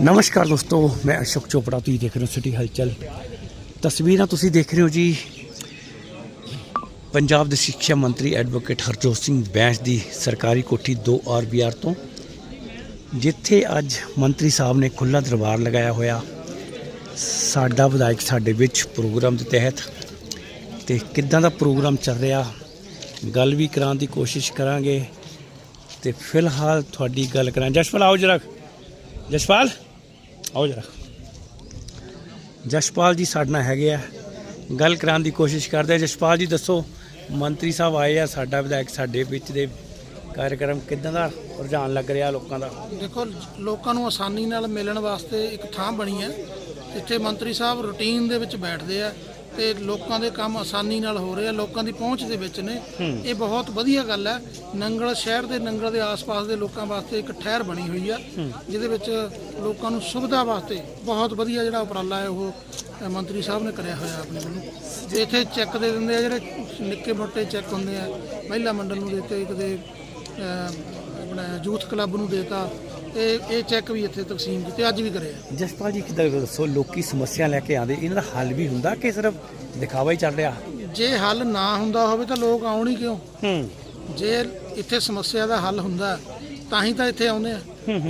ਨਮਸਕਾਰ ਦੋਸਤੋ ਮੈਂ ਅਸ਼ੋਕ ਚੋਪੜਾ ਤੁਸੀਂ ਦੇਖ ਰਹੇ ਹੋ ਸਿਟੀ ਹਲਚਲ ਤਸਵੀਰਾਂ ਤੁਸੀਂ ਦੇਖ ਰਹੇ ਹੋ ਜੀ ਪੰਜਾਬ ਦੇ ਸਿੱਖਿਆ ਮੰਤਰੀ ਐਡਵੋਕੇਟ ਹਰਜੋਤ ਸਿੰਘ ਬੈਂਸ ਦੀ ਸਰਕਾਰੀ ਕੋਠੀ 2 ਆਰਬੀਆਰ ਤੋਂ ਜਿੱਥੇ ਅੱਜ ਮੰਤਰੀ ਸਾਹਿਬ ਨੇ ਖੁੱਲਾ ਦਰਬਾਰ ਲਗਾਇਆ ਹੋਇਆ ਸਾਡਾ ਵਿਧਾਇਕ ਸਾਡੇ ਵਿੱਚ ਪ੍ਰੋਗਰਾਮ ਦੇ ਤਹਿਤ ਤੇ ਕਿੱਦਾਂ ਦਾ ਪ੍ਰੋਗਰਾਮ ਚੱਲ ਰਿਹਾ ਗੱਲ ਵੀ ਕਰਾਉਣ ਦੀ ਕੋਸ਼ਿਸ਼ ਕਰਾਂਗੇ ਤੇ ਫਿਲਹਾਲ ਤੁਹਾਡੀ ਗੱਲ ਕਰਾਂ। ਜਸ਼ਪਾਲ, ਆਓ ਜਰਾ। ਜਸ਼ਪਾਲ? ਆਓ ਜਰਾ। ਜਸ਼ਪਾਲ ਜੀ ਸਾਡੇ ਨਾਲ ਹੈਗੇ ਆ। ਗੱਲ ਕਰਾਉਣ ਦੀ ਕੋਸ਼ਿਸ਼ ਕਰਦੇ ਜਸ਼ਪਾਲ ਜੀ, ਦੱਸੋ, ਮੰਤਰੀ ਸਾਹਿਬ ਆਏ ਆ, ਸਾਡਾ ਵਿਧਾਇਕ ਸਾਡੇ ਵਿੱਚ ਦੇ ਕਾਰਜਕ੍ਰਮ ਕਿਦਾਂ ਦਾ ਰੁਝਾਨ ਲੱਗ ਰਿਹਾ ਲੋਕਾਂ ਦਾ? ਦੇਖੋ, ਲੋਕਾਂ ਨੂੰ ਆਸਾਨੀ ਨਾਲ ਮਿਲਣ ਵਾਸਤੇ ਇੱਕ ਥਾਂ ਬਣੀ ਹੈ। ਜਿੱਥੇ ਮੰਤਰੀ ਸਾਹਿਬ ਰੂਟੀਨ ਦੇ ਵਿੱਚ ਬੈਠਦੇ ਆ। ਤੇ ਲੋਕਾਂ ਦੇ ਕੰਮ ਆਸਾਨੀ ਨਾਲ ਹੋ ਰਹੇ ਆ ਲੋਕਾਂ ਦੀ ਪਹੁੰਚ ਦੇ ਵਿੱਚ ਨੇ। ਇਹ ਬਹੁਤ ਵਧੀਆ ਗੱਲ ਹੈ। ਨੰਗਲ ਸ਼ਹਿਰ ਦੇ ਨੰਗਲ ਦੇ ਆਸ-ਪਾਸ ਦੇ ਲੋਕਾਂ ਵਾਸਤੇ ਇੱਕ ਠਹਿਰ ਬਣੀ ਹੋਈ ਆ ਜਿਹਦੇ ਵਿੱਚ ਲੋਕਾਂ ਨੂੰ ਸੁਵਿਧਾ ਵਾਸਤੇ ਬਹੁਤ ਵਧੀਆ ਜਿਹੜਾ ਉਪਰਾਲਾ ਹੈ ਉਹ ਮੰਤਰੀ ਸਾਹਿਬ ਨੇ ਕਰਿਆ ਹੋਇਆ ਆਪਣੇ ਵੱਲੋਂ। ਇੱਥੇ ਚੈੱਕ ਦੇ ਦਿੰਦੇ ਆ ਜਿਹੜੇ ਨਿੱਕੇ ਮੋਟੇ ਚੈੱਕ ਹੁੰਦੇ ਆ ਮਹਿਲਾ ਮੰਡਲ ਨੂੰ ਦਿੱਤੇ ਕਿਤੇ ਅ, ਆਪਣਾ ਯੂਥ ਕਲੱਬ ਨੂੰ ਦੇਤਾ ਇਹ ਇਹ ਚੈੱਕ ਵੀ ਇੱਥੇ ਤਕਸੀਮ ਕੀਤੇ ਅੱਜ ਵੀ ਕਰਿਆ। ਜਸਪਾਲ ਜੀ ਕਿਦਾਂ ਦੱਸੋ ਲੋਕੀ ਸਮੱਸਿਆ ਲੈ ਕੇ ਆਉਂਦੇ ਇਹਨਾਂ ਦਾ ਹੱਲ ਵੀ ਹੁੰਦਾ ਕਿ ਸਿਰਫ ਦਿਖਾਵਾ ਹੀ ਚੱਲ ਰਿਹਾ? ਜੇ ਹੱਲ ਨਾ ਹੁੰਦਾ ਹੋਵੇ ਤਾਂ ਲੋਕ ਆਉਣ ਹੀ ਕਿਉਂ? ਹੂੰ। ਜੇ ਇੱਥੇ ਸਮੱਸਿਆ ਦਾ ਹੱਲ ਹੁੰਦਾ ਤਾਂ ਹੀ ਤਾਂ ਇੱਥੇ ਆਉਂਦੇ ਆ।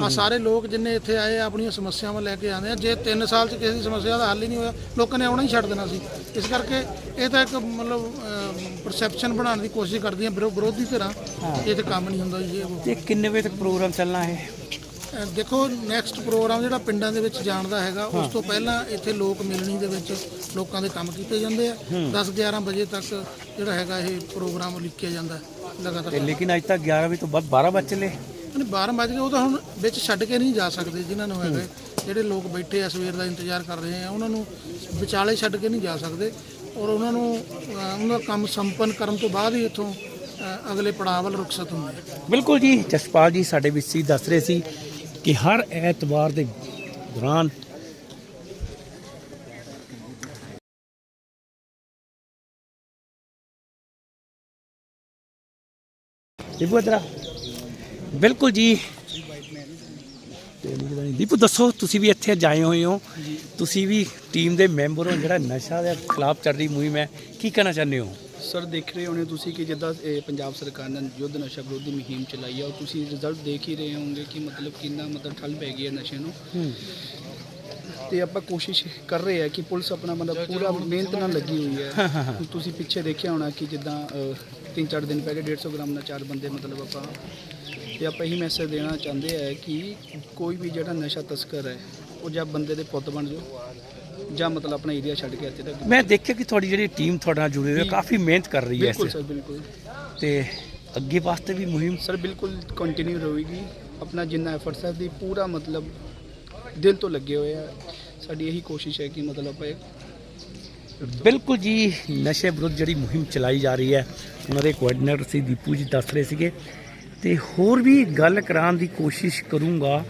ਆ ਸਾਰੇ ਲੋਕ ਜਿੰਨੇ ਇੱਥੇ ਆਏ ਆ ਆਪਣੀਆਂ ਸਮੱਸਿਆਵਾਂ ਲੈ ਕੇ ਆਉਂਦੇ ਆ। ਜੇ 3 ਸਾਲ ਚ ਕਿਸੇ ਦੀ ਸਮੱਸਿਆ ਦਾ ਹੱਲ ਹੀ ਨਹੀਂ ਹੋਇਆ ਲੋਕਾਂ ਨੇ ਆਉਣਾ ਹੀ ਛੱਡ ਦੇਣਾ ਸੀ। ਇਸ ਕਰਕੇ ਇਹ ਤਾਂ ਇੱਕ ਮਤਲਬ ਪਰਸੈਪਸ਼ਨ ਬਣਾਉਣ ਦੀ ਕੋਸ਼ਿਸ਼ ਕਰਦੀਆਂ ਵਿਰੋ- ਵਿਰੋਧੀ ਧਿਰਾਂ ਇਹ ਤੇ ਕੰਮ ਨਹੀਂ ਹੁੰਦਾ ਜੀ ਇਹ ਤੇ ਕਿੰਨੇ ਵਜੇ ਤੱਕ ਪ੍ਰੋਗਰਾਮ ਚੱਲਣਾ ਹੈ ਦੇਖੋ ਨੈਕਸਟ ਪ੍ਰੋਗਰਾਮ ਜਿਹੜਾ ਪਿੰਡਾਂ ਦੇ ਵਿੱਚ ਜਾਣ ਦਾ ਹੈਗਾ ਉਸ ਤੋਂ ਪਹਿਲਾਂ ਇੱਥੇ ਲੋਕ ਮਿਲਣੀ ਦੇ ਵਿੱਚ ਲੋਕਾਂ ਦੇ ਕੰਮ ਕੀਤੇ ਜਾਂਦੇ ਆ। 10 11 ਵਜੇ ਤੱਕ ਜਿਹੜਾ ਹੈਗਾ ਇਹ ਪ੍ਰੋਗਰਾਮ ਲਿਖਿਆ ਜਾਂਦਾ ਹੈ ਲਗਾਤਾਰ ਲੇਕਿਨ ਅੱਜ ਤੱਕ 11 ਵਜੇ ਤੋਂ ਬਾਅਦ 12 ਵਜੇ ਚੱਲੇ। ਨਹੀਂ 12 ਵਜੇ ਉਹ ਤਾਂ ਹੁਣ ਵਿੱਚ ਛੱਡ ਕੇ ਨਹੀਂ ਜਾ ਸਕਦੇ ਜਿਨ੍ਹਾਂ ਨੂੰ ਹੈਗੇ। ਜਿਹੜੇ ਲੋਕ ਬੈਠੇ ਆ ਸਵੇਰ ਦਾ ਇੰਤਜ਼ਾਰ ਕਰ ਰਹੇ ਆ ਉਹਨਾਂ ਨੂੰ ਵਿਚਾਲੇ ਛੱਡ ਕੇ ਨਹੀਂ ਜਾ ਸਕਦੇ। ਔਰ ਉਹਨਾਂ ਨੂੰ ਉਹਨਾਂ ਦਾ ਕੰਮ ਸੰਪੰਨ ਕਰਨ ਤੋਂ ਬਾਅਦ ਹੀ ਇੱਥੋਂ ਅਗਲੇ ਪੜਾਅ ਵੱਲ ਰੁਖਸਤ ਹੁੰਦੇ ਆ ਬਿਲਕੁਲ ਜੀ ਜਸਪਾਲ ਜੀ ਸਾਡੇ ਵਿੱਚ ਸੀ ਦੱਸ ਰਹੇ ਸੀ ਕਿ ਹਰ ਐਤਵਾਰ ਦੇ ਦੌਰਾਨ ਦੀਪੂ ਇਧਰ। ਬਿਲਕੁਲ ਜੀ। ਦੀਪੂ ਦੱਸੋ ਤੁਸੀਂ ਵੀ ਇੱਥੇ ਜਾਏ ਹੋਏ ਹੋ ਤੁਸੀਂ ਵੀ ਟੀਮ ਦੇ ਮੈਂਬਰ ਹੋ ਜਿਹੜਾ ਨਸ਼ਾ ਦੇ ਖਿਲਾਫ ਚੱਲ ਰਹੀ ਮੁਹਿੰਮ ਹੈ ਕੀ ਕਹਿਣਾ ਚਾਹੁੰਦੇ ਹੋ ਸਰ ਦੇਖ ਰਹੇ ਹੋਣੇ ਤੁਸੀਂ ਕਿ ਜਿੱਦਾਂ ਇਹ ਪੰਜਾਬ ਸਰਕਾਰ ਨੇ ਯੁੱਧ ਨਸ਼ਾ ਵਿਰੋਧੀ ਮੁਹਿੰਮ ਚਲਾਈ ਹੈ ਔਰ ਤੁਸੀਂ ਰਿਜ਼ਲਟ ਦੇਖ ਹੀ ਰਹੇ ਹੋਵੋਗੇ ਕਿ ਮਤਲਬ ਕਿੰਨਾ ਮਤਲਬ ਠੱਲ ਪੈ ਗਈ ਹੈ ਨਸ਼ੇ ਨੂੰ। ਤੇ ਆਪਾਂ ਕੋਸ਼ਿਸ਼ ਕਰ ਰਹੇ ਆ ਕਿ ਪੁਲਿਸ ਆਪਣਾ ਮਤਲਬ ਪੂਰਾ ਮਿਹਨਤ ਨਾਲ ਲੱਗੀ ਹੋਈ ਹੈ। ਤੁਸੀਂ ਪਿੱਛੇ ਦੇਖਿਆ ਹੋਣਾ ਕਿ ਜਿੱਦਾਂ ਅ, ਤਿੰਨ ਚਾਰ ਦਿਨ ਪਹਿਲੇ 150 ਗ੍ਰਾਮ ਨਾਲ ਚਾਰ ਬੰਦੇ ਮਤਲਬ ਆਪਾਂ ਤੇ ਆਪਾਂ ਇਹੀ ਮੈਸੇਜ ਦੇਣਾ ਚਾਹੁੰਦੇ ਆ ਕਿ ਕੋਈ ਵੀ ਜਿਹੜਾ ਨਸ਼ਾ ਤਸਕਰ ਹੈ ਉਹ ਜਾਂ ਬੰਦੇ ਦੇ ਪੁੱਤ ਬਣ ਜਾਓ। ਜਾਂ ਮਤਲਬ ਆਪਣਾ ਏਰੀਆ ਛੱਡ ਕੇ ਇੱਥੇ ਤੱਕ? ਮੈਂ ਦੇਖਿਆ ਕਿ ਤੁਹਾਡੀ ਜਿਹੜੀ ਟੀਮ ਤੁਹਾਡੇ ਨਾਲ ਜੁੜੀ ਹੋਈ ਹੈ ਕਾਫੀ ਮਿਹਨਤ ਕਰ ਰਹੀ ਹੈ ਬਿਲਕੁਲ ਇਸ ਸਰ ਬਿਲਕੁਲ। ਤੇ ਅੱਗੇ ਵਾਸਤੇ ਵੀ ਮੁਹਿੰਮ ਸਰ ਬਿਲਕੁਲ ਕੰਟੀਨਿਊ ਰਹੇਗੀ। ਆਪਣਾ ਜਿੰਨਾ ਐਫਰਟਸ ਹੈ ਦੀ ਪੂਰਾ ਮਤਲਬ ਦਿਲ ਤੋਂ ਲੱਗੇ ਹੋਏ ਆ। ਸਾਡੀ ਇਹੀ ਕੋਸ਼ਿਸ਼ ਹੈ ਕਿ ਮਤਲਬ ਆਪਾਂ ਇਹ ਬਿਲਕੁਲ ਜੀ ਨਸ਼ੇ ਵਿਰੁੱਧ ਜਿਹੜੀ ਮੁਹਿੰਮ ਚਲਾਈ ਜਾ ਰਹੀ ਹੈ ਉਹਨਾਂ ਦੇ ਕੋਆਰਡੀਨੇਟਰ ਸੀ ਦੀਪੂ ਜੀ ਦੱਸ ਰਹੇ ਸੀਗੇ। ਤੇ ਹੋਰ ਵੀ ਗੱਲ ਕਰਾਉਣ ਦੀ ਕੋਸ਼ਿਸ਼ ਕਰੂੰਗਾ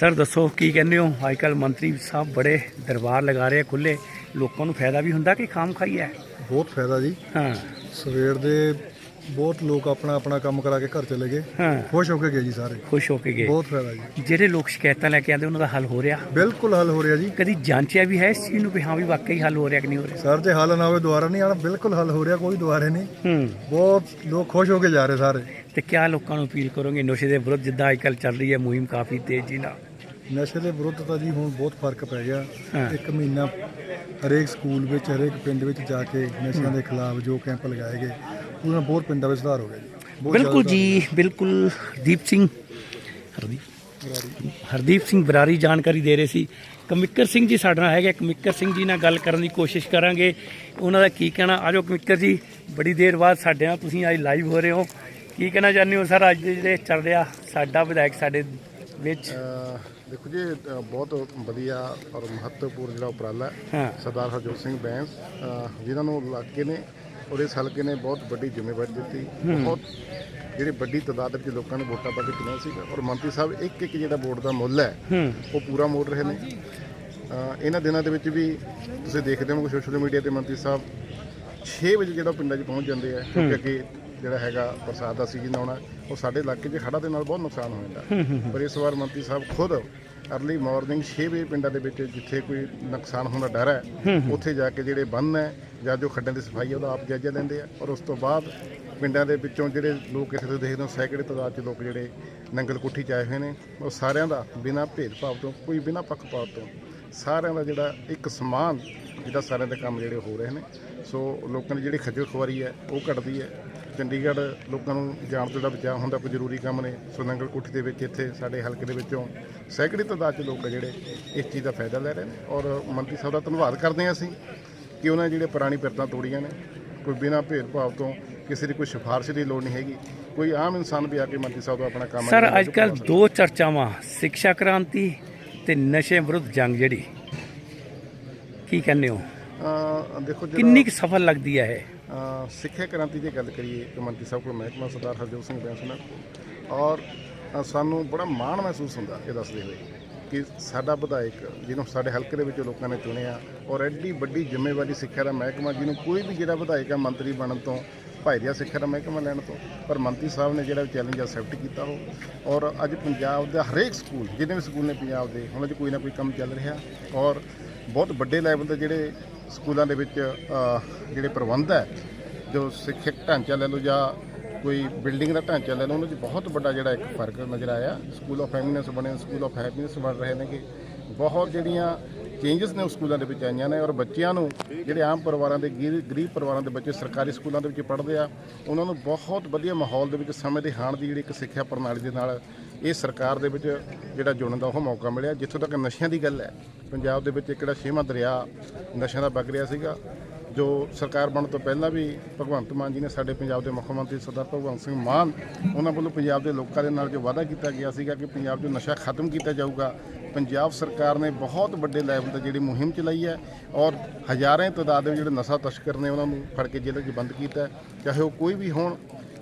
ਸਰ ਦੱਸੋ ਕੀ ਕਹਿੰਦੇ ਹੋ? ਅੱਜ ਕੱਲ੍ਹ ਮੰਤਰੀ ਸਾਹਿਬ ਬੜੇ ਦਰਬਾਰ ਲਗਾ ਰਹੇ ਖੁੱਲੇ ਲੋਕਾਂ ਨੂੰ ਫਾਇਦਾ ਵੀ ਹੁੰਦਾ ਕਿ ਖਾਮ ਖਾਈ ਹੈ ਬਹੁਤ ਫਾਇਦਾ ਜੀ। ਹਾਂ। ਸਵੇਰ ਦੇ ਬਹੁਤ ਲੋਕ ਆਪਣਾ ਆਪਣਾ ਕੰਮ ਕਰਾ ਕੇ ਘਰ ਚਲੇ ਗਏ। ਹਾਂ। ਖੁਸ਼ ਹੋ ਕੇ ਗਏ ਜੀ ਸਾਰੇ। ਖੁਸ਼ ਹੋ ਕੇ ਗਏ। ਬਹੁਤ ਫਾਇਦਾ ਜੀ। ਜਿਹੜੇ ਲੋਕ ਸ਼ਿਕਾਇਤਾਂ ਲੈ ਕੇ ਆਉਂਦੇ ਉਹਨਾਂ ਦਾ ਹੱਲ ਹੋ ਰਿਹਾ? ਬਿਲਕੁਲ ਹੱਲ ਹੋ ਰਿਹਾ ਜੀ। ਕਦੀ ਜਾਂਚਿਆ ਵੀ ਹੈ ਇਸ ਚੀਜ਼ ਨੂੰ ਵੀ ਹਾਂ ਵੀ ਵਾਕਈ ਹੱਲ ਹੋ ਰਿਹਾ ਕਿ ਨਹੀਂ ਹੋ ਰਿਹਾ? ਸਰ ਜੇ ਹੱਲ ਨਾ ਹੋਵੇ ਦੁਬਾਰਾ ਨਹੀਂ ਆਣਾ ਬਿਲਕੁਲ ਹੱਲ ਹੋ ਰਿਹਾ ਕੋਈ ਦੁਬਾਰੇ ਨਹੀਂ। ਹੂੰ। ਬਹੁਤ ਲੋਕ ਖੁਸ਼ ਹੋ ਕੇ ਜਾ ਰਹੇ ਸਾਰੇ। ਤੇ ਕਿਆ ਲੋਕਾਂ ਨੂੰ ਅਪੀਲ ਕਰੋਗੇ? ਨਸ਼ੇ ਦੇ ਵਿਰੁੱਧ ਜਿੱਦਾਂ ਅੱਜ ਕੱਲ੍ਹ ਚੱਲ ਰਹੀ ਹੈ ਮੁਹਿੰਮ ਕਾਫੀ ਤੇਜ਼ੀ ਨਾਲ। ਨਸ਼ੇ ਦੇ ਵਿਰੁੱਧ ਤਾਂ ਜੀ ਹੁਣ ਬਹੁਤ ਫ਼ਰਕ ਪੈ ਗਿਆ। ਹਾਂ। ਇੱਕ ਮਹੀਨਾ ਹਰੇਕ ਸਕੂਲ ਵਿੱਚ ਹਰੇਕ ਪਿੰਡ ਵਿੱਚ ਜਾ ਕੇ ਨਸ਼ਿਆਂ ਦੇ ਖਿਲਾਫ ਜੋ ਕੈਂਪ ਲਗਾਏ ਗਏ ਉਹਨਾਂ ਬਹੁਤ ਪਿੰਡਾਂ ਵਿੱਚ ਸੁਧਾਰ ਹੋ ਗਿਆ ਜੀ। ਬਹੁਤ ਬਿਲਕੁਲ ਜੀ ਬਿਲਕੁਲ। ਦੀਪ ਸਿੰਘ ਹਰਦੀਪ ਹਰਦੀਪ ਸਿੰਘ ਬਰਾਰੀ ਜਾਣਕਾਰੀ ਦੇ ਰਹੇ ਸੀ। ਕਮਿੱਕਰ ਸਿੰਘ ਜੀ ਸਾਡੇ ਨਾਲ ਹੈਗੇ ਕਮਿੱਕਰ ਸਿੰਘ ਜੀ ਨਾਲ ਗੱਲ ਕਰਨ ਦੀ ਕੋਸ਼ਿਸ਼ ਕਰਾਂਗੇ। ਉਹਨਾਂ ਦਾ ਕੀ ਕਹਿਣਾ? ਆਜੋ ਕਮਿੱਕਰ ਜੀ ਬੜੀ ਦੇਰ ਬਾਅਦ ਸਾਡੇ ਨਾਲ ਤੁਸੀਂ ਅੱਜ ਲਾਈਵ ਹੋ ਰਹੇ ਹੋ। ਕੀ ਕਹਿਣਾ ਚਾਹੁੰਦੇ ਹੋ ਸਰ? ਅੱਜ ਦੇ ਜਿਹੜੇ ਚੱਲ ਰਿਹਾ ਸਾਡਾ ਵਿਧਾਇਕ ਸਾਡੇ ਵਿੱਚ। ਅਹ ਦੇਖੋ ਜੀ ਅਹ ਬਹੁਤ ਵਧੀਆ ਔਰ ਮਹੱਤਵਪੂਰਨ ਜਿਹੜਾ ਉਪਰਾਲਾ ਹੈ। ਹਾਂ। ਸਰਦਾਰ ਹਰਜੋਤ ਸਿੰਘ ਬੈਂਸ ਅਹ ਜਿਨ੍ਹਾਂ ਨੂੰ ਇਲਾਕੇ ਨੇ ਔਰ ਇਸ ਹਲਕੇ ਨੇ ਬਹੁਤ ਵੱਡੀ ਜ਼ਿੰਮੇਵਾਰੀ ਦਿੱਤੀ। ਬਹੁਤ ਜਿਹੜੀ ਵੱਡੀ ਤਾਦਾਦ ਵਿੱਚ ਲੋਕਾਂ ਨੇ ਵੋਟਾਂ ਪਾ ਕੇ ਚੁਣਿਆ ਸੀ ਔਰ ਮੰਤਰੀ ਸਾਹਿਬ ਇੱਕ ਇੱਕ ਜਿਹੜਾ ਵੋਟ ਦਾ ਮੁੱਲ ਹੈ ਹੂੰ। ਉਹ ਪੂਰਾ ਮੋੜ ਰਹੇ ਨੇ। ਅਹ ਇਹਨਾਂ ਦਿਨਾਂ ਦੇ ਵਿੱਚ ਵੀ ਤੁਸੀਂ ਦੇਖਦੇ ਹੋ ਸੋਸ਼ਲ ਮੀਡੀਆ ਤੇ ਮੰਤਰੀ ਸਾਹਿਬ 6 ਵਜੇ ਜਿਹੜਾ ਪਿੰਡਾਂ 'ਚ ਪਹੁੰਚ ਜਾਂਦੇ ਆ ਕਿਉਂਕਿ ਅੱਗੇ ਜਿਹੜਾ ਹੈਗਾ ਬਰਸਾਤ ਦਾ ਸੀਜ਼ਨ ਆਉਣਾ ਉਹ ਸਾਡੇ ਇਲਾਕੇ 'ਚ ਹੜ੍ਹਾਂ ਦੇ ਨਾਲ ਬਹੁਤ ਨੁਕਸਾਨ ਹੋ ਜਾਂਦਾ। ਪਰ ਇਸ ਵਾਰ ਮੰਤਰੀ ਸਾਹਿਬ ਖੁਦ ਅਰਲੀ ਮਾਰਨਿੰਗ 6 ਵਜੇ ਪਿੰਡਾਂ ਦੇ ਵਿੱਚ ਜਿੱਥੇ ਕੋਈ ਨੁਕਸਾਨ ਹੋਣ ਦਾ ਡਰ ਹੈ ਉੱਥੇ ਜਾ ਕੇ ਜਿਹੜੇ ਬੰਨ ਹੈ ਜਾਂ ਜੋ ਖੱਡਾਂ ਦੀ ਸਫ਼ਾਈ ਉਹਦਾ ਆਪ ਜਾਇਜ਼ਾ ਲੈਂਦੇ ਆ। ਔਰ ਉਸ ਤੋਂ ਬਾਅਦ ਪਿੰਡਾਂ ਦੇ ਵਿੱਚੋਂ ਜਿਹੜੇ ਲੋਕ ਇੱਥੇ ਤੋਂ ਦੇਖਦੇ ਹੋ ਸੈਂਕੜੇ ਤਾਦਾਦ 'ਚ ਲੋਕ ਜਿਹੜੇ ਨੰਗਲ ਕੋਠੀ 'ਚ ਆਏ ਹੋਏ ਨੇ ਉਹ ਸਾਰਿਆਂ ਦਾ ਬਿਨਾਂ ਭੇਦਭਾਵ ਤੋਂ ਕੋਈ ਬਿਨਾਂ ਪੱਖਪਾਤ ਤੋਂ ਸਾਰਿਆਂ ਦਾ ਜਿਹੜਾ ਇੱਕ ਸਮਾਨ ਜਿਹੜਾ ਸਾਰਿਆਂ ਦੇ ਕੰਮ ਜਿਹੜੇ ਹੋ ਰਹੇ ਨੇ। ਸੋ ਲੋਕਾਂ ਦੀ ਜਿਹੜੀ ਖੱਜਲ ਖੁਆਰੀ ਹੈ ਉਹ ਘਟਦੀ ਹੈ। ਚੰਡੀਗੜ੍ਹ ਲੋਕਾਂ ਨੂੰ ਜਾਣ ਤੋਂ ਜਿਹੜਾ ਬਚਾਅ ਹੁੰਦਾ ਕੋਈ ਜ਼ਰੂਰੀ ਕੰਮ ਨੇ ਸੋ ਨੰਗਲ ਕੋਠੀ ਦੇ ਵਿੱਚ ਇੱਥੇ ਸਾਡੇ ਹਲਕੇ ਦੇ ਵਿੱਚੋਂ ਸੈਂਕੜੇ ਤਾਦਾਦ 'ਚ ਲੋਕ ਆ ਜਿਹੜੇ ਇਸ ਚੀਜ਼ ਦਾ ਫਾਇਦਾ ਲੈ ਰਹੇ ਨੇ। ਔਰ ਮੰਤਰੀ ਸਾਹਿਬ ਦਾ ਧੰਨਵਾਦ ਕਰਦੇ ਹਾਂ ਅਸੀਂ ਕਿ ਉਹਨਾਂ ਜਿਹੜੇ ਪੁਰਾਣੀ ਪਿਰਤਾਂ ਤੋੜੀਆਂ ਨੇ। ਕੋਈ ਬਿਨਾਂ ਭੇਦਭਾਵ ਤੋਂ ਕਿਸੇ ਦੀ ਕੋਈ ਸਿਫਾਰਿਸ਼ ਦੀ ਲੋੜ ਨਹੀਂ ਹੈਗੀ। ਕੋਈ ਆਮ ਇਨਸਾਨ ਵੀ ਆ ਕੇ ਮੰਤਰੀ ਸਾਹਿਬ ਦਾ ਆਪਣਾ ਕੰਮ ਸਰ ਅੱਜ ਕੱਲ। ਦੋ ਚਰਚਾਵਾਂ ਸਿੱਖਿਆ ਕ੍ਰਾਂਤੀ ਤੇ ਨਸ਼ੇ ਵਿਰੁੱਧ ਜੰਗ ਜਿਹੜੀ। ਕੀ ਕਹਿੰਦੇ ਹੋ? ਦੇਖੋ ਜਿਹੜਾ ਕਿੰਨੀ ਕੁ ਸਫਲ ਲੱਗਦੀ ਹੈ ਇਹ? ਅ, ਸਿੱਖਿਆ ਕ੍ਰਾਂਤੀ ਦੀ ਗੱਲ ਕਰੀਏ ਕਿ ਮੰਤਰੀ ਸਾਹਿਬ ਕੋਲ ਮਹਿਕਮਾ ਸਰਦਾਰ ਹਰਜੋਤ ਸਿੰਘ ਬੈਂਸ ਨਾਲ। ਔਰ ਅ, ਸਾਨੂੰ ਬੜਾ ਮਾਣ ਮਹਿਸੂਸ ਹੁੰਦਾ ਇਹ ਦੱਸਦੇ ਹੋਏ ਕਿ ਸਾਡਾ ਵਿਧਾਇਕ ਜਿਹਨੂੰ ਸਾਡੇ ਹਲਕੇ ਦੇ ਵਿੱਚ ਲੋਕਾਂ ਨੇ ਚੁਣਿਆ ਔਰ ਐਡੀ ਵੱਡੀ ਜ਼ਿੰਮੇਵਾਰੀ ਸਿੱਖਿਆ ਦਾ ਮਹਿਕਮਾ ਜਿਹਨੂੰ ਕੋਈ ਵੀ ਜਿਹੜਾ ਵਿਧਾਇਕ ਆ ਮੰਤਰੀ ਬਣਨ ਤੋਂ ਭਾਈਦਿਆ ਸਿੱਖਿਆ ਦਾ ਮਹਿਕਮਾ ਲੈਣ ਤੋਂ ਪਰ ਮੰਤਰੀ ਸਾਹਿਬ ਨੇ ਜਿਹੜਾ ਚੈਲੰਜ ਐਕਸੈਪਟ ਕੀਤਾ ਉਹ। ਔਰ ਅੱਜ ਪੰਜਾਬ ਦਾ ਹਰੇਕ ਸਕੂਲ ਜਿੰਨੇ ਵੀ ਸਕੂਲ ਨੇ ਪੰਜਾਬ ਦੇ ਉਹਨਾਂ 'ਚ ਕੋਈ ਨਾ ਕੋਈ ਕੰਮ ਚੱਲ ਰਿਹਾ। ਔਰ ਬਹੁਤ ਵੱਡੇ ਲੈਵਲ ਤੇ ਜਿਹੜੇ ਸਕੂਲਾਂ ਦੇ ਵਿੱਚ ਜਿਹੜੇ ਪ੍ਰਬੰਧ ਹੈ, ਜੋ ਸਿੱਖਿਅਕ ਢਾਂਚਾ ਲੈ ਲਓ ਜਾਂ ਕੋਈ ਬਿਲਡਿੰਗ ਦਾ ਢਾਂਚਾ ਲੈ ਲਓ, ਉਹਨਾਂ 'ਚ ਬਹੁਤ ਵੱਡਾ ਜਿਹੜਾ ਇੱਕ ਫ਼ਰਕ ਨਜ਼ਰ ਆਇਆ। ਸਕੂਲ ਆਫ ਐਮਿਨੈਂਸ ਬਣੇ ਸਕੂਲ ਆਫ ਹੈਪੀਨੈਸ ਬਣ ਰਹੇ ਨੇ ਕਿ ਬਹੁਤ ਜਿਹੜੀਆਂ ਚੇਂਜਸ ਨੇ ਉਹ ਸਕੂਲਾਂ ਦੇ ਵਿੱਚ ਆਈਆਂ ਨੇ ਔਰ ਬੱਚਿਆਂ ਨੂੰ ਜਿਹੜੇ ਆਮ ਪਰਿਵਾਰਾਂ ਦੇ ਗਰੀ- ਗਰੀਬ ਪਰਿਵਾਰਾਂ ਦੇ ਬੱਚੇ ਸਰਕਾਰੀ ਸਕੂਲਾਂ ਦੇ ਵਿੱਚ ਪੜ੍ਹਦੇ ਆ, ਉਹਨਾਂ ਨੂੰ ਬਹੁਤ ਵਧੀਆ ਮਾਹੌਲ ਦੇ ਵਿੱਚ ਸਮੇਂ ਦੇ ਹਾਣ ਦੀ ਜਿਹੜੀ ਇੱਕ ਸਿੱਖਿਆ ਪ੍ਰਣਾਲੀ ਦੇ ਨਾਲ ਇਹ ਸਰਕਾਰ ਦੇ ਵਿੱਚ ਜਿਹੜਾ ਜੁੜਨ ਦਾ ਉਹ ਮੌਕਾ ਮਿਲਿਆ, ਜਿੱਥੋਂ ਤੱਕ ਨਸ਼ਿਆਂ ਦੀ ਗੱਲ ਹੈ। ਪੰਜਾਬ ਦੇ ਵਿੱਚ ਇੱਕ ਜਿਹੜਾ ਛੇਵਾਂ ਦਰਿਆ ਨਸ਼ਿਆਂ ਦਾ ਵਗ ਰਿਹਾ ਸੀਗਾ। ਜੋ ਸਰਕਾਰ ਬਣਨ ਤੋਂ ਪਹਿਲਾਂ ਵੀ ਭਗਵੰਤ ਮਾਨ ਜੀ ਨੇ ਸਾਡੇ ਪੰਜਾਬ ਦੇ ਮੁੱਖ ਮੰਤਰੀ ਸਰਦਾਰ ਭਗਵੰਤ ਸਿੰਘ ਮਾਨ, ਉਹਨਾਂ ਵੱਲੋਂ ਪੰਜਾਬ ਦੇ ਲੋਕਾਂ ਦੇ ਨਾਲ ਜੋ ਵਾਅਦਾ ਕੀਤਾ ਗਿਆ ਸੀਗਾ ਕਿ ਪੰਜਾਬ 'ਚੋਂ ਨਸ਼ਾ ਖਤਮ ਕੀਤਾ ਜਾਊਗਾ, ਪੰਜਾਬ ਸਰਕਾਰ ਨੇ ਬਹੁਤ ਵੱਡੇ ਲੈਵਲ ਤੇ ਜਿਹੜੀ ਮੁਹਿੰਮ ਚਲਾਈ ਹੈ ਔਰ ਹਜ਼ਾਰਾਂ ਦੀ ਤਾਦਾਦ ਦੇ ਵਿੱਚ ਜਿਹੜੇ ਨਸ਼ਾ ਤਸਕਰ ਨੇ ਉਹਨਾਂ ਨੂੰ ਫੜ ਕੇ ਜੇਲ੍ਹ 'ਚ ਬੰਦ ਕੀਤਾ ਚਾਹੇ ਉਹ ਕੋਈ ਵੀ ਹੋਣ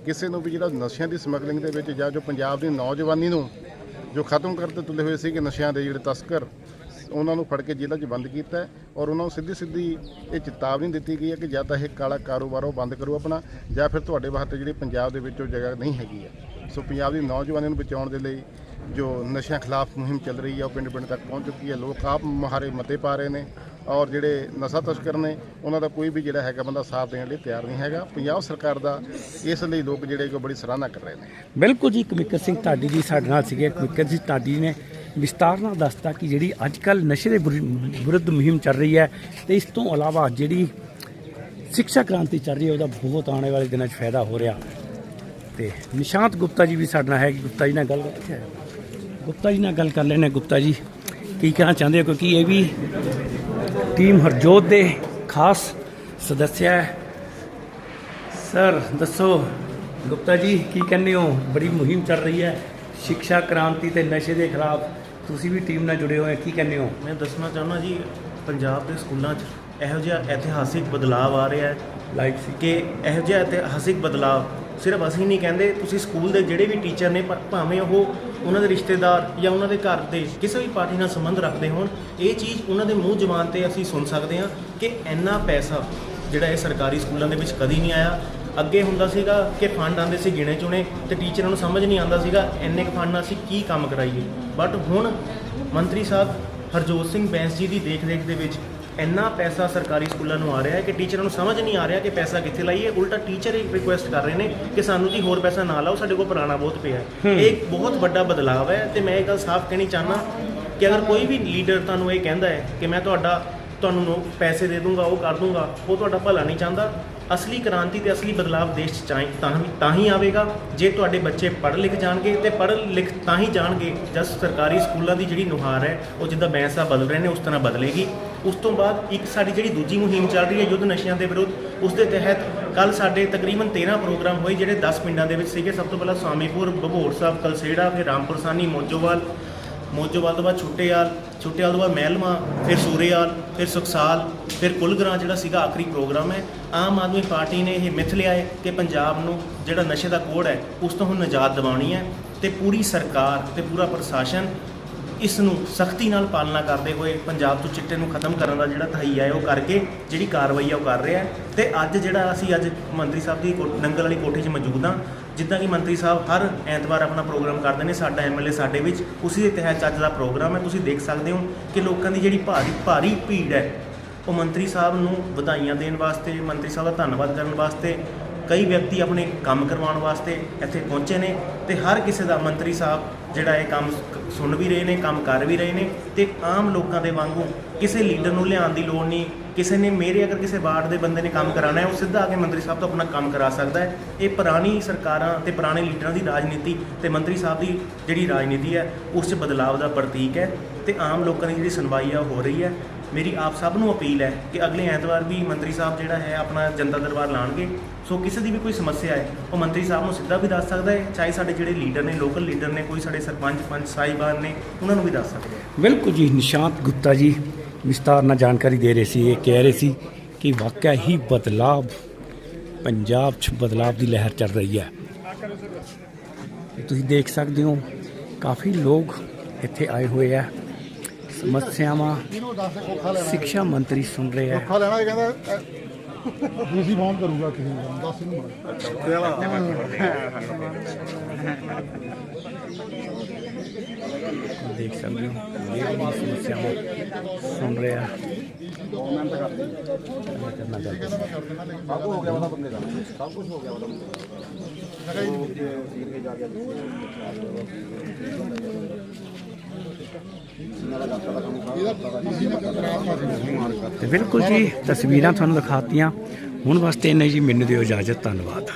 ਕਿਸੇ ਨੂੰ ਵੀ ਜਿਹੜਾ ਨਸ਼ਿਆਂ ਦੀ ਸਮਗਲਿੰਗ ਦੇ ਵਿੱਚ ਜਾਂ ਜੋ ਪੰਜਾਬ ਦੀ ਨੌਜਵਾਨੀ ਨੂੰ ਜੋ ਖਤਮ ਕਰਦੇ ਤੁਲੇ ਹੋਏ ਸੀਗੇ ਨਸ਼ਿਆਂ ਦੇ ਜਿਹੜੇ ਤਸਕਰ, ਉਹਨਾਂ ਨੂੰ ਫੜ ਕੇ ਜੇਲ੍ਹਾਂ 'ਚ ਬੰਦ ਕੀਤਾ ਔਰ ਉਹਨਾਂ ਨੂੰ ਸਿੱਧੀ ਸਿੱਧੀ ਇਹ ਚੇਤਾਵਨੀ ਦਿੱਤੀ ਗਈ ਹੈ ਕਿ ਜਾਂ ਤਾਂ ਇਹ ਕਾਲਾ ਕਾਰੋਬਾਰ ਉਹ ਬੰਦ ਕਰੋ ਆਪਣਾ ਜਾਂ ਫਿਰ ਤੁਹਾਡੇ ਵਾਸਤੇ ਜਿਹੜੀ ਪੰਜਾਬ ਦੇ ਵਿੱਚ ਉਹ ਜਗ੍ਹਾ ਨਹੀਂ ਹੈਗੀ ਹੈ। ਸੋ ਪੰਜਾਬ ਦੀ ਨੌਜਵਾਨੀ ਨੂੰ ਬਚਾਉਣ ਦੇ ਲਈ ਜੋ ਨਸ਼ਿਆਂ ਖਿਲਾਫ ਮੁਹਿੰਮ ਚੱਲ ਰਹੀ ਹੈ, ਉਹ ਪਿੰਡ ਪਿੰਡ ਤੱਕ ਪਹੁੰਚ ਚੁੱਕੀ ਹੈ। ਲੋਕ ਆਪ ਮਹਾਰੇ ਮਤੇ ਪਾ ਰਹੇ ਨੇ। ਔਰ ਜਿਹੜੇ ਨਸ਼ਾ ਤਸਕਰ ਨੇ, ਉਹਨਾਂ ਦਾ ਕੋਈ ਵੀ ਜਿਹੜਾ ਹੈਗਾ ਬੰਦਾ ਸਾਥ ਦੇਣ ਲਈ ਤਿਆਰ ਨਹੀਂ ਹੈਗਾ। ਪੰਜਾਬ ਸਰਕਾਰ ਦਾ ਇਸ ਲਈ ਲੋਕ ਜਿਹੜੇ ਕਿ ਬੜੀ ਸਰਾਹਨਾ ਕਰ ਰਹੇ ਨੇ। ਬਿਲਕੁਲ ਜੀ ਕਮਿਕਰ ਸਿੰਘ ਢਾਡੀ ਜੀ ਸਾਡੇ ਨਾਲ ਸੀਗੇ। ਕਮਿਕਰ ਜੀ ਢਾਡੀ ਨੇ ਵਿਸਤਾਰ ਨਾਲ ਦੱਸਤਾ ਕਿ ਜਿਹੜੀ ਅੱਜ ਕੱਲ ਨਸ਼ੇ ਦੇ ਵਿਰੁੱਧ ਮੁਹਿੰਮ ਚੱਲ ਰਹੀ ਹੈ ਤੇ ਇਸ ਤੋਂ ਇਲਾਵਾ ਜਿਹੜੀ ਸਿੱਖਿਆ ਕ੍ਰਾਂਤੀ ਚੱਲ ਰਹੀ ਹੈ, ਉਹਦਾ ਬਹੁਤ ਆਉਣ ਵਾਲੇ ਦਿਨਾਂ 'ਚ ਫਾਇਦਾ ਹੋ ਰਿਹਾ। ਤੇ ਨਿਸ਼ਾਂਤ ਗੁਪਤਾ ਜੀ ਵੀ ਸਾਡੇ ਨਾਲ ਹੈ ਗੁਪਤਾ ਜੀ ਨਾਲ ਗੱਲ ਕਿੱਥੇ ਹੈ ਗੁਪਤਾ ਜੀ ਨਾਲ ਗੱਲ ਕਰ ਲੈਣੇ ਗੁਪਤਾ ਜੀ, ਕੀ ਕਹਿਣਾ ਚਾਹੁੰਦੇ ਹੋ? ਕਿਉਂਕਿ ਇਹ ਵੀ ਟੀਮ ਹਰਜੋਤ ਦੇ ਖਾਸ ਸਦੱਸਿਆ ਹੈ। ਸਰ ਦੱਸੋ ਗੁਪਤਾ ਜੀ ਕੀ ਕਹਿੰਦੇ ਹੋ? ਬੜੀ ਮੁਹਿੰਮ ਚੱਲ ਰਹੀ ਹੈ। ਸਿੱਖਿਆ ਕ੍ਰਾਂਤੀ ਤੇ ਨਸ਼ੇ ਦੇ ਖਿਲਾਫ ਤੁਸੀਂ ਵੀ ਟੀਮ ਨਾਲ ਜੁੜੇ ਹੋਏ ਹੋ ਕੀ ਕਹਿੰਦੇ ਹੋ? ਮੈਂ ਦੱਸਣਾ ਚਾਹੁੰਦਾ ਜੀ ਪੰਜਾਬ ਦੇ ਸਕੂਲਾਂ 'ਚ ਇਹੋ ਜਿਹਾ ਇਤਿਹਾਸਿਕ ਬਦਲਾਅ ਆ ਰਿਹਾ ਹੈ ਲਾਈਕ ਕਿ ਇਹੋ ਜਿਹਾ ਇਤਿਹਾਸਿਕ ਬਦਲਾਅ ਸਿਰਫ ਅਸੀਂ ਨਹੀਂ ਕਹਿੰਦੇ, ਤੁਸੀਂ ਸਕੂਲ ਦੇ ਜਿਹੜੇ ਵੀ ਟੀਚਰ ਨੇ ਭਾ- ਭਾਵੇਂ ਉਹ ਉਹਨਾਂ ਦੇ ਰਿਸ਼ਤੇਦਾਰ ਜਾਂ ਉਹਨਾਂ ਦੇ ਘਰ ਦੇ ਕਿਸੇ ਵੀ ਪਾਰਟੀ ਨਾਲ ਸੰਬੰਧ ਰੱਖਦੇ ਹੋਣ, ਇਹ ਚੀਜ਼ ਉਹਨਾਂ ਦੇ ਮੂੰਹ ਜ਼ਬਾਨ ਤੇ ਅਸੀਂ ਸੁਣ ਸਕਦੇ ਹਾਂ ਕਿ ਇੰਨਾ ਪੈਸਾ ਜਿਹੜਾ ਇਹ ਸਰਕਾਰੀ ਸਕੂਲਾਂ ਦੇ ਵਿੱਚ ਕਦੀ ਨਹੀਂ ਆਇਆ। ਅੱਗੇ ਹੁੰਦਾ ਸੀਗਾ ਕਿ ਫੰਡ ਆਉਂਦੇ ਸੀ ਗਿਣੇ ਚੁਣੇ ਤੇ ਟੀਚਰਾਂ ਨੂੰ ਸਮਝ ਨਹੀਂ ਆਉਂਦਾ ਸੀਗਾ ਇੰਨੇ ਕੁ ਫੰਡ ਨਾਲ ਅਸੀਂ ਕੀ ਕੰਮ ਕਰਾਈਏ। ਬਟ ਹੁਣ ਮੰਤਰੀ ਸਾਹਿਬ ਹਰਜੋਤ ਸਿੰਘ ਬੈਂਸ ਜੀ ਦੀ ਦੇਖ-ਰੇਖ ਦੇ ਵਿੱਚ ਇੰਨਾ ਪੈਸਾ ਸਰਕਾਰੀ ਸਕੂਲਾਂ ਨੂੰ ਆ ਰਿਹਾ ਹੈ ਕਿ ਟੀਚਰਾਂ ਨੂੰ ਸਮਝ ਨਹੀਂ ਆ ਰਿਹਾ ਕਿ ਪੈਸਾ ਕਿੱਥੇ ਲਾਈਏ। ਉਲਟਾ ਟੀਚਰ ਹੀ ਰਿਕੁਐਸਟ ਕਰ ਰਹੇ ਨੇ ਕਿ ਸਾਨੂੰ ਜੀ ਹੋਰ ਪੈਸਾ ਨਾ ਲਾਓ ਸਾਡੇ ਕੋਲ ਪੁਰਾਣਾ ਬਹੁਤ ਪਿਆ ਹੈ। ਇਹ ਇੱਕ ਬਹੁਤ ਵੱਡਾ ਬਦਲਾਅ ਹੈ ਤੇ ਮੈਂ ਇਹ ਗੱਲ ਸਾਫ਼ ਕਹਿਣੀ ਚਾਹਨਾ ਕਿ ਅਗਰ ਕੋਈ ਵੀ ਲੀਡਰ ਤੁਹਾਨੂੰ ਇਹ ਕਹਿੰਦਾ ਹੈ ਕਿ ਮੈਂ ਤੁਹਾਡਾ ਤੁਹਾਨੂੰ ਪੈਸੇ ਦੇ ਦੂੰਗਾ ਉਹ ਕਰ ਦੂੰਗਾ ਉਹ ਤੁਹਾਡਾ ਭਲਾ ਨਹੀਂ ਚਾਹੁੰਦਾ ਅਸਲੀ ਕ੍ਰਾਂਤੀ ਤੇ ਅਸਲੀ ਬਦਲਾਵ ਦੇਸ਼ 'ਚ ਚਾਹੀ ਤਾਂ ਹੀ ਤਾਂ ਹੀ ਆਵੇਗਾ। ਜੇ ਤੁਹਾਡੇ ਬੱਚੇ ਪੜ੍ਹ ਲਿਖ ਜਾਣਗੇ ਤੇ ਪੜ੍ਹ ਲਿਖ ਤਾਂ ਹੀ ਜਾਣਗੇ ਜਦ ਸਰਕਾਰੀ ਸਕੂਲਾਂ ਦੀ ਜਿਹੜੀ ਨੁਹਾਰ ਹੈ ਉਹ ਜਿੱਦਾਂ ਬੈਂਸਾ ਬਦਲ ਰਹੇ ਨੇ ਉਸ ਤਰ੍ਹਾਂ ਬਦਲੇਗੀ। ਉਸ ਤੋਂ ਬਾਅਦ ਇੱਕ ਸਾਡੀ ਜਿਹੜੀ ਦੂਜੀ ਮੁਹਿੰਮ ਚੱਲ ਰਹੀ ਹੈ ਯੁੱਧ ਨਸ਼ਿਆਂ ਦੇ ਵਿਰੁੱਧ, ਉਸ ਦੇ ਤਹਿਤ ਕੱਲ ਸਾਡੇ ਤਕਰੀਬਨ 13 ਪ੍ਰੋਗਰਾਮ ਹੋਏ, ਜਿਹੜੇ 10 ਪਿੰਡਾਂ ਦੇ ਵਿੱਚ ਸੀਗੇ। ਸਭ ਤੋਂ ਪਹਿਲਾਂ ਸਵਾਮੀਪੁਰ ਬਭੋਰ ਸਾਹਿਬ, ਕਲਸੇੜਾ, ਫਿਰ ਰਾਮਪੁਰ ਸਾਨੀ ਮੋਜੋਵਾਲ ਮੋਜੋਵਾਲ ਤੋਂ ਬਾਅਦ ਛੋਟੇਆਲ ਛੋਟੇਆਲ ਤੋਂ ਬਾਅਦ ਮਹਿਲਮਾ, ਫਿਰ ਸੂਰੇਆਲ, ਫਿਰ ਸੁਖਸਾਲ, ਫਿਰ ਕੁਲਗਰਾਂ ਜਿਹੜਾ ਸੀਗਾ ਆਖਰੀ ਪ੍ਰੋਗਰਾਮ ਹੈ। ਆਮ ਆਦਮੀ ਪਾਰਟੀ ਨੇ ਇਹ ਮਿੱਥ ਲਿਆ ਹੈ ਕਿ ਪੰਜਾਬ ਨੂੰ ਜਿਹੜਾ ਨਸ਼ੇ ਦਾ ਕੋੜ ਹੈ, ਉਸ ਤੋਂ ਹੁਣ ਨਿਜਾਤ ਦਿਵਾਉਣੀ ਹੈ ਤੇ ਪੂਰੀ ਸਰਕਾਰ ਤੇ ਪੂਰਾ ਪ੍ਰਸ਼ਾਸਨ ਇਸ ਨੂੰ ਸਖਤੀ ਨਾਲ ਪਾਲਣਾ ਕਰਦੇ ਹੋਏ ਪੰਜਾਬ ਤੋਂ ਚਿੱਟੇ ਨੂੰ ਖਤਮ ਕਰਨ ਦਾ ਜਿਹੜਾ ਤਹਈਆ ਹੈ ਉਹ ਕਰਕੇ ਜਿਹੜੀ ਕਾਰਵਾਈ ਆ, ਉਹ ਕਰ ਰਿਹਾ ਹੈ। ਤੇ ਅੱਜ ਜਿਹੜਾ ਅਸੀਂ ਅੱਜ ਮੰਤਰੀ ਸਾਹਿਬ ਦੀ ਕੋ- ਨੰਗਲ ਵਾਲੀ ਕੋਠੀ 'ਚ ਮੌਜੂਦ ਹਾਂ, ਜਿੱਦਾਂ ਕਿ ਮੰਤਰੀ ਸਾਹਿਬ ਹਰ ਐਤਵਾਰ ਆਪਣਾ ਪ੍ਰੋਗਰਾਮ ਕਰਦੇ ਨੇ, ਸਾਡਾ ਐਮਐਲਏ ਸਾਡੇ ਵਿੱਚ, ਉਸੇ ਦੇ ਤਹਿਤ ਅੱਜ ਦਾ ਪ੍ਰੋਗਰਾਮ ਹੈ। ਤੁਸੀਂ ਦੇਖ ਸਕਦੇ ਹੋ ਕਿ ਲੋਕਾਂ ਦੀ ਜਿਹੜੀ ਭਾਰੀ ਭਾਰੀ ਭੀੜ ਹੈ, ਉਹ ਮੰਤਰੀ ਸਾਹਿਬ ਨੂੰ ਵਧਾਈਆਂ ਦੇਣ ਵਾਸਤੇ, ਮੰਤਰੀ ਸਾਹਿਬ ਦਾ ਧੰਨਵਾਦ ਕਰਨ ਵਾਸਤੇ, ਕਈ ਵਿਅਕਤੀ ਆਪਣੇ ਕੰਮ ਕਰਵਾਉਣ ਵਾਸਤੇ ਇੱਥੇ ਪਹੁੰਚੇ ਨੇ ਤੇ ਹਰ ਕਿਸੇ ਦਾ ਮੰਤਰੀ ਸਾਹਿਬ ਜਿਹੜਾ ਇਹ ਕੰਮ ਸੁਣ ਵੀ ਰਹੇ ਨੇ, ਕੰਮ ਕਰ ਵੀ ਰਹੇ ਨੇ ਤੇ ਆਮ ਲੋਕਾਂ ਦੇ ਵਾਂਗੂ ਕਿਸੇ ਲੀਡਰ ਨੂੰ ਲਿਆਉਣ ਦੀ ਲੋੜ ਨਹੀਂ, ਕਿਸੇ ਨੇ ਮੇਰੇ ਅਗਰ ਕਿਸੇ ਵਾਰਡ ਦੇ ਬੰਦੇ ਨੇ ਕੰਮ ਕਰਾਉਣਾ ਹੈ, ਉਹ ਸਿੱਧਾ ਆ ਕੇ ਮੰਤਰੀ ਸਾਹਿਬ ਤੋਂ ਆਪਣਾ ਕੰਮ ਕਰਾ ਸਕਦਾ ਹੈ। ਇਹ ਪੁਰਾਣੀ ਸਰਕਾਰਾਂ ਤੇ ਪੁਰਾਣੇ ਲੀਡਰਾਂ ਦੀ ਰਾਜਨੀਤੀ ਤੇ ਮੰਤਰੀ ਸਾਹਿਬ ਦੀ ਜਿਹੜੀ ਰਾਜਨੀਤੀ ਹੈ, ਉਸ 'ਚ ਬਦਲਾਵ ਦਾ ਪ੍ਰਤੀਕ ਹੈ ਤੇ ਆਮ ਲੋਕਾਂ ਦੀ ਜਿਹੜੀ ਸੁਣਵਾਈ ਆ, ਉਹ ਹੋ ਰਹੀ ਹੈ। ਮੇਰੀ ਆਪ ਸਭ ਨੂੰ ਅਪੀਲ ਹੈ ਕਿ ਅਗਲੇ ਐਤਵਾਰ ਵੀ ਮੰਤਰੀ ਸਾਹਿਬ ਜਿਹੜਾ ਹੈ ਆਪਣਾ ਜਨਤਾ ਦਰਬਾਰ ਲਾਣਗੇ। ਸੋ ਕਿਸੇ ਦੀ ਵੀ ਕੋਈ ਸਮੱਸਿਆ ਹੈ, ਉਹ ਮੰਤਰੀ ਸਾਹਿਬ ਨੂੰ ਸਿੱਧਾ ਵੀ ਦੱਸ ਸਕਦਾ ਹੈ, ਚਾਹੇ ਸਾਡੇ ਜਿਹੜੇ ਲੀਡਰ ਨੇ, ਲੋਕਲ ਲੀਡਰ ਨੇ, ਕੋਈ ਸਾਡੇ ਸਰਪੰਚ, ਪੰਚ, ਸਾਹਿਬਾਨ ਨੇ, ਉਹਨਾਂ ਨੂੰ ਵੀ ਦੱਸ ਸਕਦੇ ਹੈ। ਬਿਲਕੁਲ ਜੀ, ਨਿਸ਼ਾਂਤ ਗੁਪਤਾ ਜੀ ਵਿਸਤਾਰ ਨਾਲ ਜਾਣਕਾਰੀ ਦੇ ਰਹੇ ਸੀ, ਇਹ ਕਹਿ ਰਹੇ ਸੀ ਕਿ ਵਾਕਿਆ ਹੀ ਬਦਲਾਵ, ਪੰਜਾਬ 'ਚ ਬਦਲਾਵ ਦੀ ਲਹਿਰ ਚੱਲ ਰਹੀ ਹੈ। ਤੁਸੀਂ ਦੇਖ ਸਕਦੇ ਹੋ, ਕਾਫੀ ਲੋਕ ਇੱਥੇ ਆਏ ਹੋਏ ਆ ਸਮੱਸਿਆਵਾਂ ਸਿੱਖਿਆ ਮੰਤਰੀ ਸੁਣ ਰਹੇ ਆ। ਖਾ ਲੈਣਾ ਇਹ ਕਹਿੰਦਾ ਦੂਸੀ ਫੋਨ ਕਰੂਗਾ ਕਿਸੇ ਨੂੰ ਦੱਸ ਇਹਨੂੰ ਦੇਖ ਸਕਦੇ ਹੋ ਇਹ ਵੀ ਸਮੱਸਿਆਵਾਂ ਸੁਣ ਰਹੇ ਆ ਕਰਨਾ ਚਾਹੀਦਾ ਤੇ ਬਿਲਕੁਲ ਜੀ, ਤਸਵੀਰਾਂ ਤੁਹਾਨੂੰ ਦਿਖਾਤੀਆਂ। ਹੁਣ ਵਾਸਤੇ ਇੰਨਾ ਜੀ, ਮੈਨੂੰ ਦਿਓ ਇਜਾਜ਼ਤ, ਧੰਨਵਾਦ।